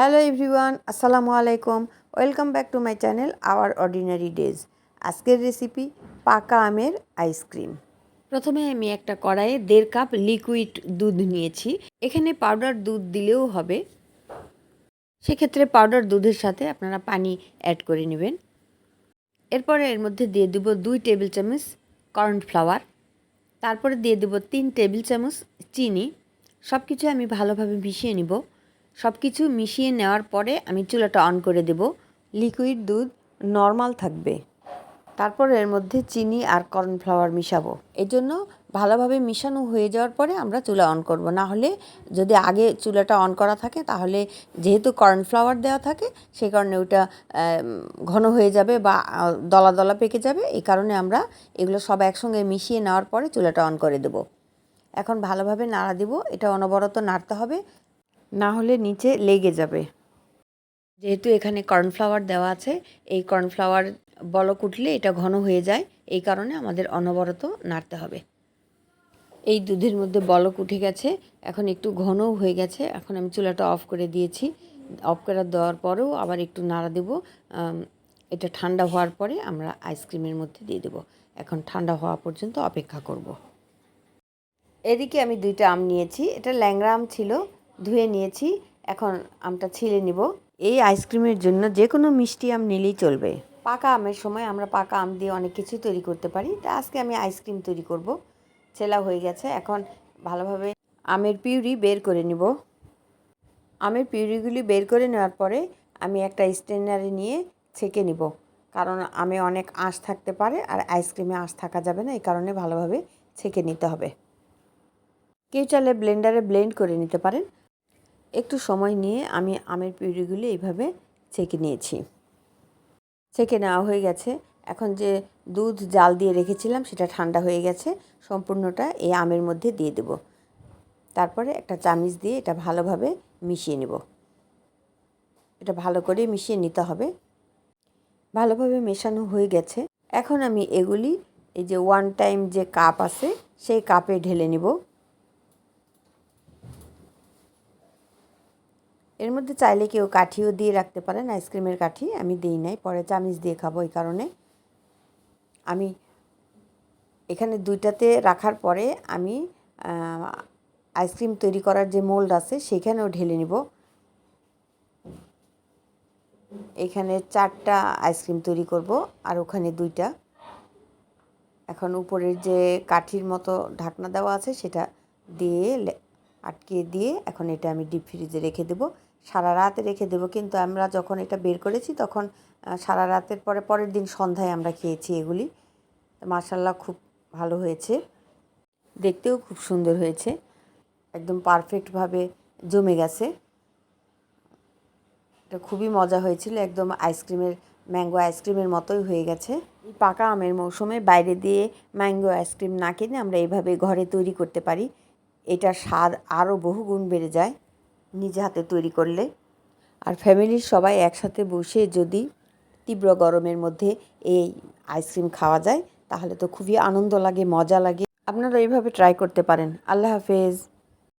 Hello everyone, আসসালামু আলাইকুম। Welcome back to my channel our ordinary days. আজকের recipe পাকা আমের আইসক্রিম প্রথমে আমি একটা কড়াইয়ে দেড় কাপ লিকুইড দুধ নিয়েছি। এখানে পাউডার দুধ দিলেও হবে। সেক্ষেত্রে পাউডার দুধের সাথে আপনারা পানি অ্যাড করে নেবেন। এরপরে এর মধ্যে দিয়ে দেব দুই টেবিল চামচ কর্নফ্লাওয়ার। তারপরে দিয়ে দেব তিন টেবিল চামচ চিনি। সব কিছু আমি ভালোভাবে মিশিয়ে নিব। সব কিছু মিশিয়ে নেওয়ার পরে আমি চুলাটা অন করে দেব। লিকুইড দুধ নর্মাল থাকবে। তারপর এর মধ্যে চিনি আর কর্নফ্লাওয়ার মিশাবো। এই জন্য ভালোভাবে মিশানো হয়ে যাওয়ার পরে আমরা চুলা অন করব। না হলে যদি আগে চুলাটা অন করা থাকে, তাহলে যেহেতু কর্নফ্লাওয়ার দেওয়া থাকে সেই কারণে ওটা ঘন হয়ে যাবে বা দলা দলা পেকে যাবে। এই কারণে আমরা এগুলো সব একসঙ্গে মিশিয়ে নেওয়ার পরে চুলাটা অন করে দেব। এখন ভালোভাবে নাড়া দিব। এটা অনবরত নাড়তে হবে। না হলে নিচে লেগে যাবে। যেহেতু এখানে কর্নফ্লাওয়ার দেওয়া আছে, এই কর্নফ্লাওয়ার বলক উঠলে এটা ঘন হয়ে যায়, এই কারণে আমাদের অনবরত নাড়তে হবে। এই দুধের মধ্যে বলক উঠে গেছে, এখন একটু ঘনও হয়ে গেছে, এখন আমি চুলাটা অফ করে দিয়েছি। অফ করে দেওয়ার পরেও আবার একটু নাড়া দেব এটা ঠান্ডা হওয়ার পরে আমরা আইসক্রিমের মধ্যে দিয়ে দেব। এখন ঠান্ডা হওয়া পর্যন্ত অপেক্ষা করব। এদিকে আমি দুইটা আম নিয়েছি, এটা ল্যাংড়া আম ছিল ধুয়ে নিয়েছি, এখন আমটা ছিলে নিব। এই আইসক্রিমের জন্য যে কোনো মিষ্টি আম নিলেই চলবে। পাকা আমের সময় আমরা পাকা আম দিয়ে অনেক কিছু তৈরি করতে পারি। তা আজকে আমি আইসক্রিম তৈরি করব। ছেলা হয়ে গেছে, এখন ভালোভাবে আমের পিউরি বের করে নিব। আমের পিউরিগুলি বের করে নেওয়ার পরে আমি একটা স্টেনারে নিয়ে ছেঁকে নিব। কারণ আমে অনেক আঁশ থাকতে পারে, আর আইসক্রিমে আঁশ থাকা যাবে না, এই কারণে ভালোভাবে ছেঁকে নিতে হবে। কেউ চাইলে ব্লেন্ডারে ব্লেন্ড করে নিতে পারেন। একটু সময় নিয়ে আমি আমের পিউরিগুলি এইভাবে ছেঁকে নিয়েছি। ছেঁকে নেওয়া হয়ে গেছে। এখন যে দুধ জাল দিয়ে রেখেছিলাম সেটা ঠান্ডা হয়ে গেছে। সম্পূর্ণটা এই আমের মধ্যে দিয়ে দেব। তারপরে একটা চামিচ দিয়ে এটা ভালোভাবে মিশিয়ে নেব। এটা ভালো করে মিশিয়ে নিতে হবে। ভালোভাবে মেশানো হয়ে গেছে। এখন আমি এগুলি, এই যে ওয়ান টাইম যে কাপ আছে, সেই কাপে ঢেলে নিব। এর মধ্যে চাইলে কেউ কাঠিও দিয়ে রাখতে পারেন, আইসক্রিমের কাঠি আমি দিই নাই, পরে চামিচ দিয়ে খাব এই কারণে। আমি এখানে দুইটাতে রাখার পরে আমি আইসক্রিম তৈরি করার যে মোল্ড আছে সেখানেও ঢেলে নিব। এখানে চারটা আইসক্রিম তৈরি করব আর ওখানে দুইটা। এখন উপরের যে কাঠির মতো ঢাকনা দেওয়া আছে সেটা দিয়ে আটকে দিয়ে এখন এটা আমি ডিপ ফ্রিজে রেখে দেবো। সারা রাত রেখে দেবো। কিন্তু আমরা যখন এটা বের করেছি, তখন সারা রাতের পরে পরের দিন সন্ধ্যায় আমরা খেয়েছি এগুলি। মাসাল্লাহ খুব ভালো হয়েছে। দেখতেও খুব সুন্দর হয়েছে। একদম পারফেক্টভাবে জমে গেছে। এটা খুবই মজা হয়েছিল। একদম আইসক্রিমের ম্যাঙ্গো আইসক্রিমের মতোই হয়ে গেছে। এই পাকা আমের মৌসুমে বাইরে দিয়ে ম্যাঙ্গো আইসক্রিম না কিনে আমরা এইভাবে ঘরে তৈরি করতে পারি। এটার স্বাদ আরও বহুগুণ বেড়ে যায়। নিজে হাতে তৈরি করলে। আর ফ্যামিলির সবাই একসাথে বসে যদি তীব্র গরমের মধ্যে এই আইসক্রিম খাওয়া যায়, তাহলে তো খুবই আনন্দ লাগে, মজা লাগে। আপনারা এইভাবে ট্রাই করতে পারেন। আল্লাহ হাফেজ।